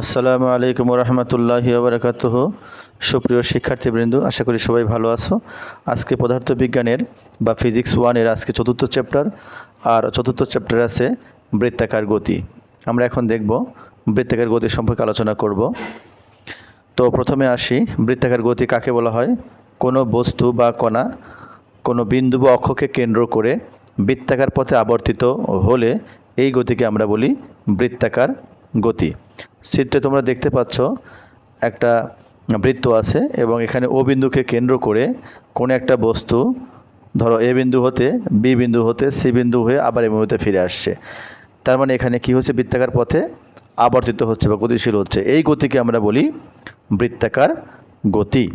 আসসালামু আলাইকুম রহমতুল্লাহি ওবরাকাতুহ। সুপ্রিয় শিক্ষার্থীবৃন্দ, আশা করি সবাই ভালো আছো। আজকে পদার্থবিজ্ঞানের বা ফিজিক্স ওয়ানের আজকে চতুর্থ চ্যাপ্টার আর চতুর্থ চ্যাপ্টার আছে বৃত্তাকার গতি। আমরা এখন দেখব বৃত্তাকার গতি সম্পর্কে আলোচনা করব। তো প্রথমে আসি, বৃত্তাকার গতি কাকে বলা হয়? কোনো বস্তু বা কণা কোনো বিন্দু বা অক্ষকে কেন্দ্র করে বৃত্তাকার পথে আবর্তিত হলে এই গতিকে আমরা বলি বৃত্তাকার গতি। চিত্রে তোমরা দেখতে পাচ্ছ একটা বৃত্ত আছে এবং এখানে ও বিন্দুকে কেন্দ্র করে কোনো একটা বস্তু, ধরো এ বিন্দু হতে বি বিন্দু হতে সি বিন্দু হয়ে আবার এ বিন্দুতে ফিরে আসছে। তার মানে এখানে কি হচ্ছে? বৃত্তাকার পথে আবর্তিত হচ্ছে বা গতিশীল হচ্ছে। এই গতিকে আমরা বলি বৃত্তাকার গতি।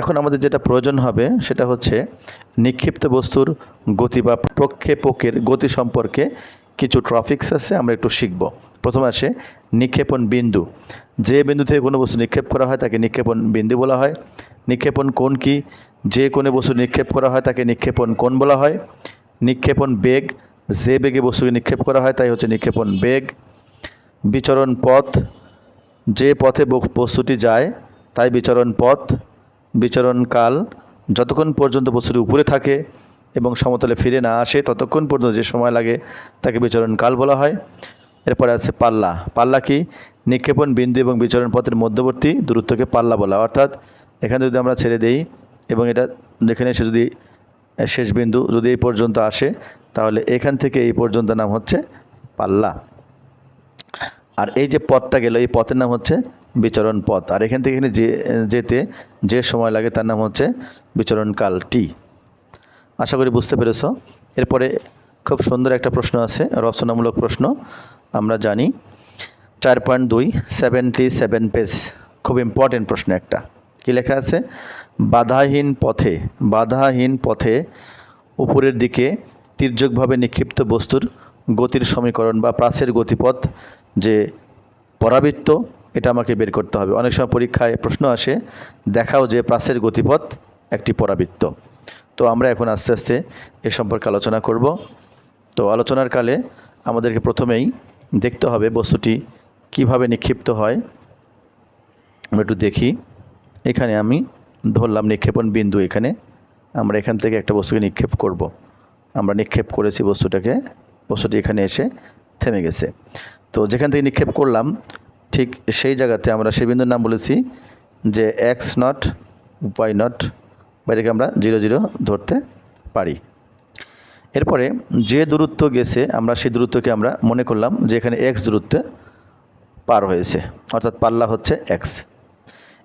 এখন আমাদের যেটা প্রয়োজন হবে সেটা হচ্ছে নিক্ষিপ্ত বস্তুর গতি বা প্রক্ষেপকের গতি সম্পর্কে কিছু ট্রফিক্স আছে, আমরা একটু শিখব। প্রথম আসে নিক্ষেপণ বিন্দু। যে বিন্দু থেকে কোনো বস্তু নিক্ষেপ করা হয় তাকে নিক্ষেপণ বিন্দু বলা হয়। নিক্ষেপণ কোণ কি? যে কোনো বস্তু নিক্ষেপ করা হয় তাকে নিক্ষেপণ কোণ বলা হয়। নিক্ষেপণ বেগ। যে বেগে বস্তুকে নিক্ষেপ করা হয় তাই হচ্ছে নিক্ষেপণ বেগ। বিচরণ পথ। যে পথে বস্তুটি যায় তাই বিচরণ পথ। বিচরণ কাল। যতক্ষণ পর্যন্ত বস্তুটি উপরে থাকে এবং সমতলে ফিরে না আসে ততক্ষণ পর্যন্ত যে সময় লাগে তাকে বিচরণকাল বলা হয়। এরপরে আছে পাল্লা। পাল্লা কি? নিক্ষেপণ বিন্দু এবং বিচরণ পথের মধ্যবর্তী দূরত্বকে পাল্লা বলা অর্থাৎ এখানে যদি আমরা ছেড়ে দেই এবং এটা যেখানে এসে যদি শেষ বিন্দু যদি এই পর্যন্ত আসে, তাহলে এখান থেকে এই পর্যন্ত নাম হচ্ছে পাল্লা। আর এই যে পথটা গেল, এই পথের নাম হচ্ছে বিচরণ পথ। আর এখান থেকে এখানে যে, যেতে যে সময় লাগে তার নাম হচ্ছে বিচরণকাল টি। আশা করি বুঝতে পেরেছ। এরপরে খুব সুন্দর একটা প্রশ্ন আছে, রচনামূলক প্রশ্ন, আমরা জানি। চার পয়েন্ট দুই সেভেন্টি সেভেন পেজ খুব ইম্পর্টেন্ট প্রশ্ন একটা। কী লেখা আছে? বাধাহীন পথে বাধাহীন পথে উপরের দিকে তির্যকভাবে নিক্ষিপ্ত বস্তুর গতির সমীকরণ বা প্রাসের গতিপথ যে পরাবৃত্ত, এটা আমাকে বের করতে হবে। অনেক সময় পরীক্ষায় প্রশ্ন আসে, দেখাও যে প্রাসের গতিপথ একটি পরাবৃত্ত। তো আমরা এখন আস্তে আস্তে এ সম্পর্কে আলোচনা করব। তো আলোচনার কালে আমাদেরকে প্রথমেই দেখতে হবে বস্তুটি কীভাবে নিক্ষিপ্ত হয়। আমরা একটু দেখি। এখানে আমি ধরলাম নিক্ষেপণ বিন্দু এখানে। আমরা এখান থেকে একটা বস্তুকে নিক্ষেপ করব। আমরা নিক্ষেপ করেছি বস্তুটাকে। বস্তুটি এখানে এসে থেমে গেছে। তো যেখান থেকে নিক্ষেপ করলাম, ঠিক সেই জায়গাতে আমরা সেই বিন্দুর নাম বলেছি যে এক্স নট ওয়াই নট বা এটাকে আমরা জিরো জিরো ধরতে পারি। এরপরে যে দূরত্ব গেছে, আমরা সেই দূরত্বকে আমরা মনে করলাম যে এখানে এক্স দূরত্বে পার হয়েছে, অর্থাৎ পাল্লা হচ্ছে এক্স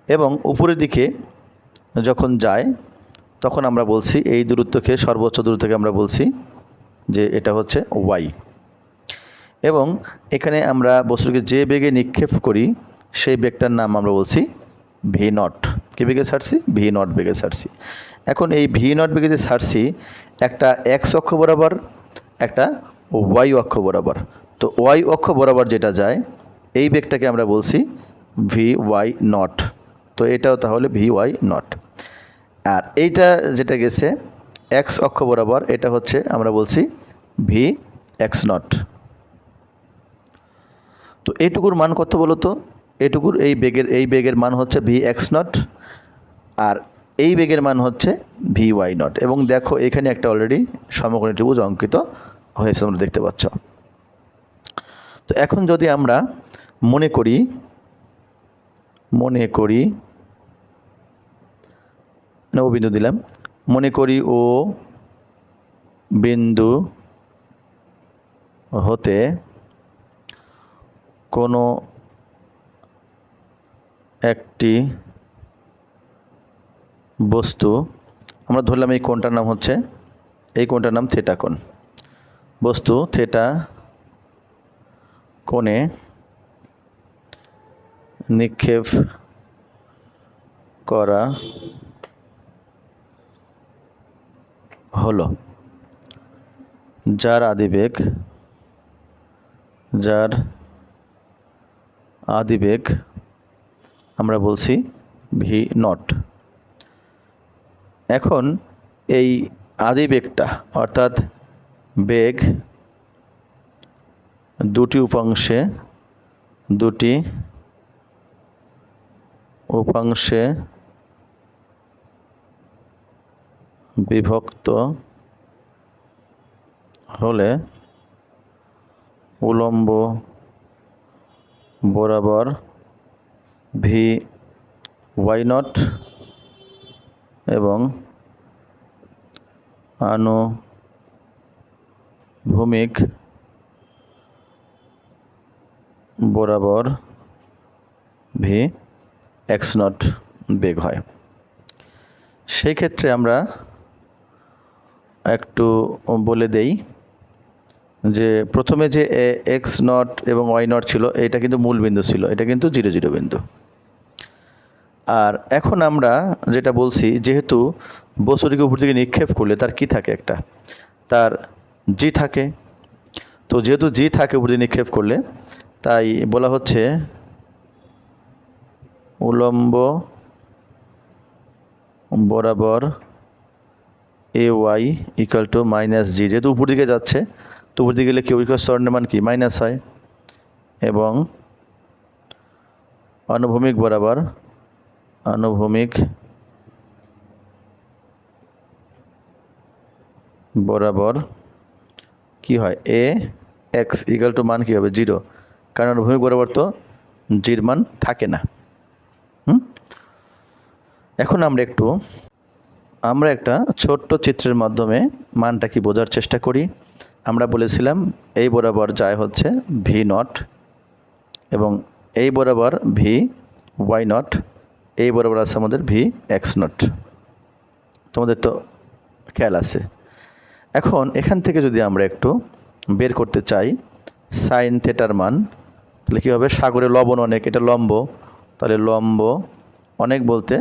এবং উপরের দিকে যখন যায়, তখন আমরা বলছি এই দূরত্বকে, সর্বোচ্চ দূরত্বকে আমরা বলছি যে এটা হচ্ছে ওয়াই এবং এখানে আমরা বস্তুকে যে বেগে নিক্ষেপ করি, সেই বেগটার নাম আমরা বলছি ভি নট কী বেগে ছাড়ছি ভি নট বেগে ছাড়ছি এখন এই ভি নট বেগে যে ছাড়ছি একটা এক্স অক্ষ বরাবর, একটা ওয়াই অক্ষ বরাবর। তো ওয়াই অক্ষ বরাবর যেটা যায়, এই বেগটাকে আমরা বলছি ভি ওয়াই নট তো এটাও তাহলে ভি ওয়াই নট আর এইটা যেটা গেছে এক্স অক্ষ বরাবর, এটা হচ্ছে আমরা বলছি ভি এক্স নট তো এইটুকুর মান কত বলো তো এইটুকুর এই বেগের এই বেগের মান হচ্ছে ভি এক্স নট আর এই বেগের মান হচ্ছে ভি ওয়াই নট এবং দেখো এখানে একটা অলরেডি সমকোণী ত্রিভুজ অঙ্কিত হয়েছে, তোমরা দেখতে পাচ্ছ। তো এখন যদি আমরা মনে করি মনে করি ও বিন্দু দিলাম, মনে করি ও বিন্দু হতে কোনো একটি বস্তু। আমরা ধরলাম এই কোণটার নাম হচ্ছে, এই কোণটার নাম থেটা কোণ। বস্তু থেটা কোণে নিক্ষেপ করা হলো। যার আদিবেগ যার আদিবেগ আমরা বলছি ভি নট। এখন এই আদি বেগটা, অর্থাৎ বেগ দুটি উপাংশে দুটি উপাংশে বিভক্ত হলে উলম্ব বরাবর ভি ওয়াই নট এবং আনুভূমিক বরাবর ভি এক্স নট বেগ হয়। সেই ক্ষেত্রে আমরা একটু বলে দেই যে প্রথমে যে এক্স নট এবং ওয়াই নট ছিল এটা কিন্তু মূল বিন্দু ছিল, এটা কিন্তু জিরো জিরো বিন্দু। আর এখন আমরা যেটা বলছি, যেহেতু বস্তুটিকে উপর দিকে নিক্ষেপ করলে তার কি থাকে একটা? তার জি থাকে। তো যেহেতু জি থাকে উপর দিকে নিক্ষেপ করলে, তাই বলা হচ্ছে উলম্ব বরাবর a y equal to minus g. যেহেতু উপর দিকে যাচ্ছে, তো উপর দিকে গেলে কেউ ইকুয়াল স্বর্ণের মান কি? মাইনাস হয়। এবং অনুভূমিক বরাবর আনুভূমিক বরাবর কি হয়? এ এক্স ইকাল টু মান কী হবে? জিরো কারণ অনুভূমিক বরাবর তো জির মান থাকে না। হুম? এখন আমরা একটু, আমরা একটা ছোট্ট চিত্রের মাধ্যমে মানটা কি বোঝার চেষ্টা করি। আমরা বলেছিলাম এই বরাবর যায় হচ্ছে ভি নট এবং এই বরাবর ভি ওয়াই নট এই বরাবর আছে আমাদের ভি এক্স নট তোমাদের তো খেয়াল আছে। এখন এখান থেকে যদি আমরা একটু বের করতে চাই সাইন থেটার মান, তাহলে কী হবে? সাগরে লবণ অনেক, এটা লম্ব। তাহলে লম্ব অনেক বলতে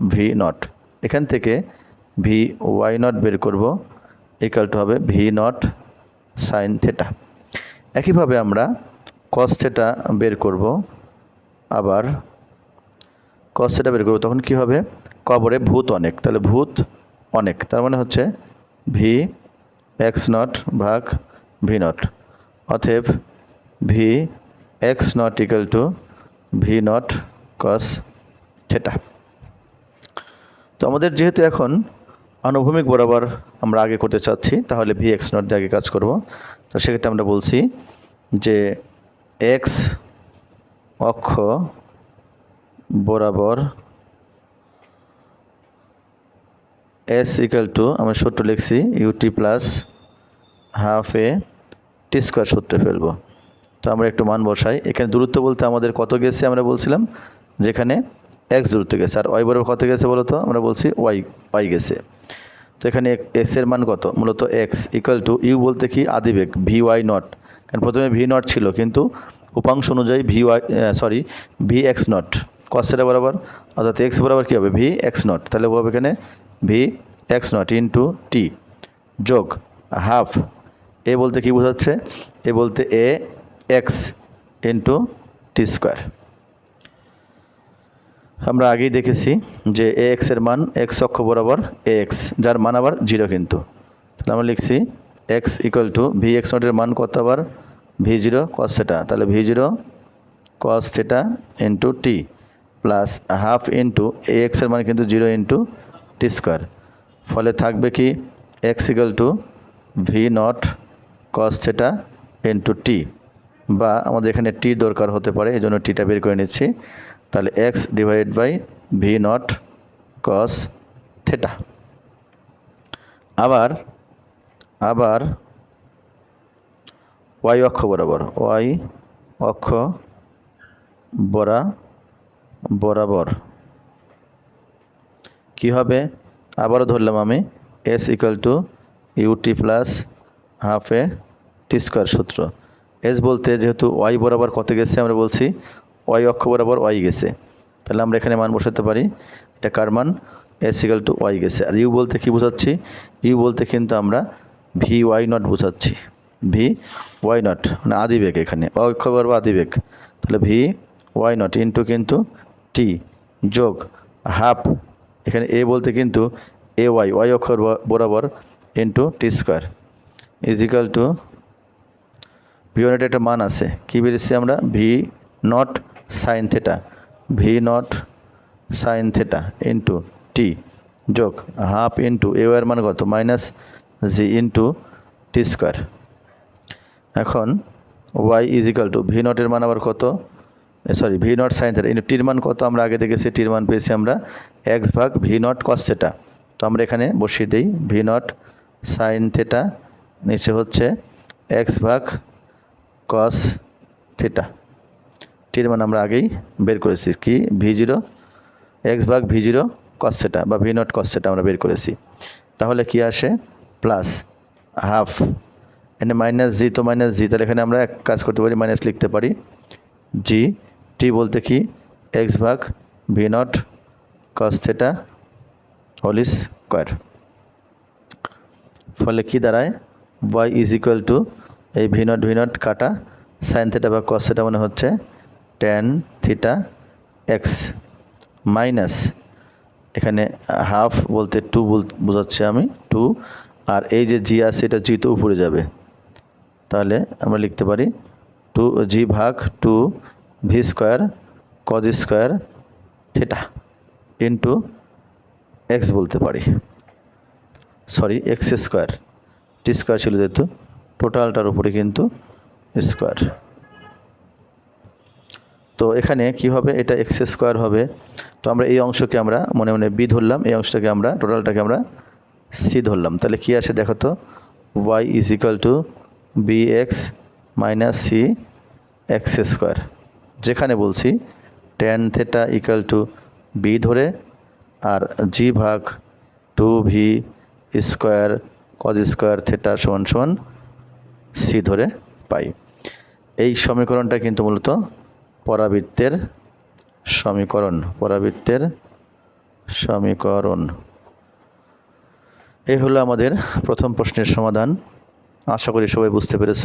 ভি নট এখান থেকে ভি ওয়াই নট বের করব ইকাল টু হবে ভি নট সাইন থেটা একইভাবে আমরা কস থেটা বের করব, আবার কস থেটা বের করব, তখন কি হবে? কবরে ভূত অনেক। তাহলে ভূত অনেক। তার মানে হচ্ছে ভি এক্স নট ভাগ ভি নট অতএব v x naught equal to v naught cos theta তো আমাদের যেহেতু এখন আনুভূমিক বরাবর আমরা আগে করতে চাচ্ছি, তাহলে ভি এক্স নট দিয়ে আগে কাজ করব। তো সেক্ষেত্রে আমরা বলছি যে এক্স অক্ষ বরাবর এস ইকাল টু আমি সূত্র লিখছি u t plus half a t square সূত্রে ফেলব। তো আমরা একটু মান বসাই। এখানে দূরত্ব বলতে আমাদের কত গেছে আমরা বলছিলাম? যেখানে এক্স দূরত্ব গেছে। আর ওয়াই বরাবর কত গেছে বলতো? আমরা বলছি ওয়াই ওয়াই গেছে। তো এখানে এক্সের মান কত? মূলত এক্স ইকুয়াল টু ইউ বলতে কি? আদিবেগ ভি ওয়াই নট কারণ প্রথমে ভি নট ছিল, কিন্তু উপাংশ অনুযায়ী v y sorry v x naught cos theta বরাবর, অর্থাৎ এক্স বরাবর কী হবে? ভি এক্স নট তাহলে হবে এখানে v x naught into t যোগ হাফ এ বলতে কি বোঝাচ্ছে? এ বলতে a x into t square আমরা আগেই দেখেছি যে এ এক্সের মান এক্স অক্ষ বরাবর এ এক্স যার মান আবার জিরো কিন্তু। তাহলে আমরা লিখছি x equal to v x নটের মান কত আবার? ভি জিরো কস সেটা তাহলে v zero cos theta into t plus half into a এক্সের মান কিন্তু জিরো ইন্টু টি স্কোয়ার ফলে থাকবে কি x equal to v naught cos theta into t বা আমাদের এখানে টি দরকার হতে পারে, এই জন্য টিটা বের করে নিচ্ছি। তাহলে x divide by v naught cos theta আবার আবার ওয়াই অক্ষ বরাবর ওয়াই অক্ষ বরা বরাবর। কি হবে? আবারও ধরলাম আমি। S equal to u t plus half a t square সূত্র। এস বলতে যেহেতু ওয়াই বরাবর কত গেছে আমরা বলছি ওয়াই অক্ষ বরাবর ওয়াই গেছে। তাহলে আমরা এখানে মান বসাতে পারি। এটা কার মান? এস ইকাল টু ওয়াই গেছে। আর ইউ বলতে কী বোঝাচ্ছি? ইউ বলতে কিন্তু আমরা ভি ওয়াই নট বোঝাচ্ছি। ভি ওয়াই নট মানে আদিবেগ এখানে। অক্ষ বরাবর আদিবেগ। তাহলে ভি ওয়াই নট ইন্টু কিন্তু টি যোগ হাফ, এখানে এ বলতে কিন্তু এ ওয়াই ওয়াই অক্ষর বরাবর into t square. Is equal to v ওয়ানের একটা মান আছে, কী বেরিয়েছি আমরা? V naught sine theta v naught sine theta into t যোগ হাফ ইন্টু এ এর মান কত? Minus g into t square. এখন y is equal to v নটের মান আবার কত? Sorry v naught sine theta into টির মান কত আমরা আগে দেখেছি? টির মান পেয়েছি আমরা এক্স ভাগ ভি নট কস থেটা তো আমরা এখানে বসিয়ে দিই ভি নট সাইন থেটা নিচে হচ্ছে এক্স ভাগ কস থিটা টির মান আমরা আগেই বের করেছি, কি? ভি জিরো এক্স ভাগ ভি জিরো কস সেটা বা ভি নট কস সেটা আমরা বের করেছি। তাহলে কি আসে? প্লাস হাফ এখানে মাইনাস জি তো মাইনাস জি তাহলে এখানে আমরা এক কাজ করতে পারি মাইনাস লিখতে পারি জি টি বলতে কি? এক্স ভাগ v naught cos theta whole square ফলে কি দাঁড়ায়? ওয়াই ইজ ইকুয়াল টু এই ভি নট ভি নট কাটা সাইন থেটা বা কস থেটা মানে হচ্ছে টেন থিটা এক্স মাইনাস এখানে হাফ বলতে টু বোঝাচ্ছি আমি টু আর এই যে জি আছে, এটা জি তো উপরে যাবে। তাহলে আমরা লিখতে পারি টু জি ভাগ two v square cos square theta into x বলতে পারি। Sorry x square t square ছিল যেহেতু টোটালটার উপরে কিন্তু স্কোয়ার তো এখানে কি হবে? এটা এক্স স্কোয়ার হবে। তো আমরা এই অংশকে আমরা মনে মনে বি ধরলাম, এই অংশটাকে আমরা টোটালটাকে আমরা সি ধরলাম। তাহলে কি আসে দেখো তো? Y is equal to B X minus C X square যেখানে বলছি ten theta equal to B ধরে আর জি ভাগ two V square cos square theta সমান সমান সি ধরে পাই। এই সমীকরণটা কিন্তু মূলত পরাবৃত্তের সমীকরণ পরাবৃত্তের সমীকরণ। এই হলো আমাদের প্রথম প্রশ্নের সমাধান। আশা করি সবাই বুঝতে পেরেছ।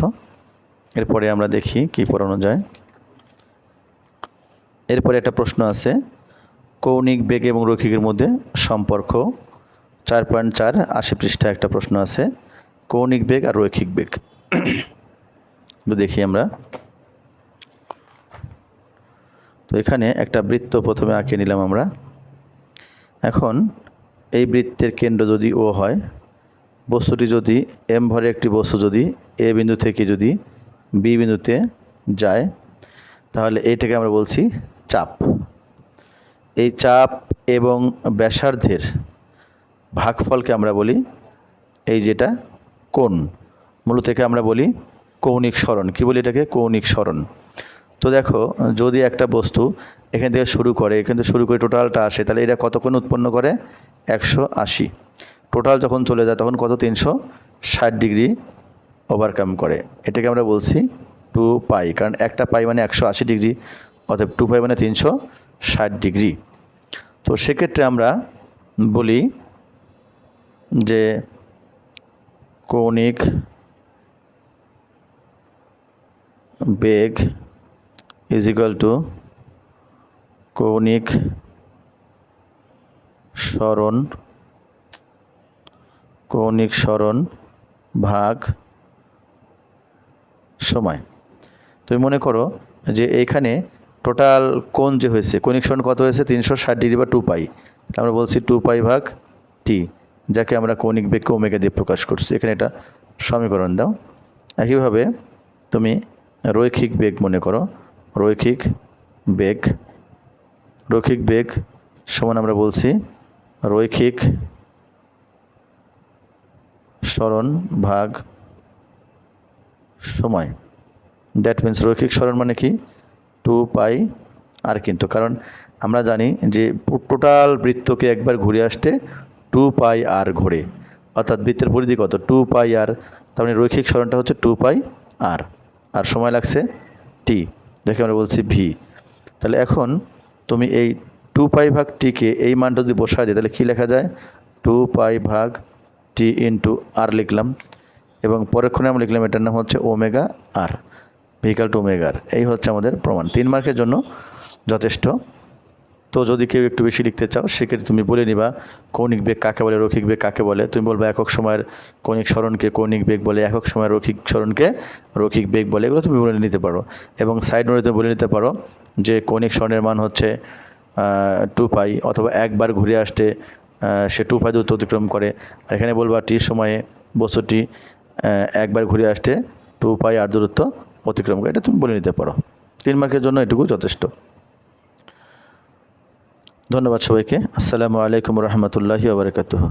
এরপরে আমরা দেখি কি পড়ানো যায়। এরপরে একটা প্রশ্ন আছে। কৌণিক বেগ এবং রৈখিকের মধ্যে সম্পর্ক। চার পয়েন্ট চার আশি পৃষ্ঠা একটা প্রশ্ন আছে। কৌণিক বেগ আর রৈখিক বেগ। তো দেখি আমরা। তো এখানে একটা বৃত্ত প্রথমে আঁকে নিলাম আমরা। এখন এই বৃত্তের কেন্দ্র যদি ও হয়, বস্তুটি যদি এম ভরে একটি বস্তু যদি এ বিন্দু থেকে যদি বি বিন্দুতে যায়, তাহলে এইটাকে আমরা বলছি চাপ। এই চাপ এবং ব্যাসার্ধের ভাগফলকে আমরা বলি এই যেটা কোণ। মূলত একে আমরা বলি কৌণিক সরণ কী বলি এটাকে? কৌণিক সরণ তো দেখো, যদি একটা বস্তু এখান থেকে শুরু করে, এখান থেকে শুরু করে টোটালটা আসে, তাহলে এটা কত কোণ উৎপন্ন করে? একশো আশি। টোটাল যখন চলে যায়, তখন কত? তিনশো ষাট ডিগ্রি ওভারকাম করে। এটাকে আমরা বলছি টু পাই। কারণ একটা পাই মানে একশো আশি ডিগ্রি। অর্থাৎ টু পাই মানে তিনশো ষাট ডিগ্রি তো সেক্ষেত্রে আমরা বলি যে কৌণিক বেগ ইজ ইকাল টু কৌণিক সরণ কৌণিক সরণ ভাগ সময়। তুমি মনে করো যে এইখানে টোটাল কোন যে হয়েছে? সরণ কত হয়েছে? তিনশো ষাট ডিগ্রি বা টু পাই আমরা বলছি টু পাই ভাগ টি যাকে আমরা কৌণিক বেগকে ওমেগা দিয়ে প্রকাশ করছি। এখানে এটা সমীকরণ দাও। একইভাবে তুমি রৈখিক বেগ মনে করো। রৈখিক বেগ রৈখিক বেগ সমান আমরা বলছি রৈখিক সরণ ভাগ সময়। দ্যাট মিন্স রৈখিক সরণ মানে কি? টু পাই আর কিন্তু, কারণ আমরা জানি যে টোটাল বৃত্তকে একবার ঘুরে আসতে টু পাই আর ঘোরে, অর্থাৎ বৃত্তের পরিধি কত? টু পাই আর, তার মানে রৈখিক সরণটা হচ্ছে টু পাই আর আর সময় লাগছে টি যাকে আমরা বলছি ভি তাহলে এখন তুমি এই টু পাই ভাগ টিকে এই মানটা যদি বসায় দিই, তাহলে কী লেখা যায়? টু পাই ভাগ টি ইন্টু আর লিখলাম এবং পরেক্ষণে আমরা লিখলাম এটার নাম হচ্ছে ওমেগা আর ভেহিকাল টু ওমেগার এই হচ্ছে আমাদের প্রমাণ। তিন মার্কের জন্য যথেষ্ট। তো যদি কেউ একটু বেশি লিখতে চাও, সেক্ষেত্রে তুমি বলে নিবা, কৌণিক বেগ কাকে বলে, রৈখিক বেগ কাকে বলে? তুমি বলবা একক সময়ের কৌণিক স্মরণকে কৌণিক বেগ বলে, একক সময়ের রৈখিক স্মরণকে রৈখিক বেগ বলে, এগুলো তুমি বলে নিতে পারো। এবং সাইড নোটে তুমি বলে নিতে পারো যে কৌণিক সরণের মান হচ্ছে টু পাই অথবা একবার ঘুরে আসতে সে টু পাই দূরত্ব অতিক্রম করে। আর এখানে বলবা টি সময়ে বস্তুটি একবার ঘুরে আসতে টু পাই আর দূরত্ব অতিক্রম করে, এটা তুমি বলে নিতে পারো। তিন মার্কের জন্য এটুকু যথেষ্ট। ধন্যবাদ সবাইকে। আসসালামু আলাইকুম রহমতুল্লাহি আবরকাতুহ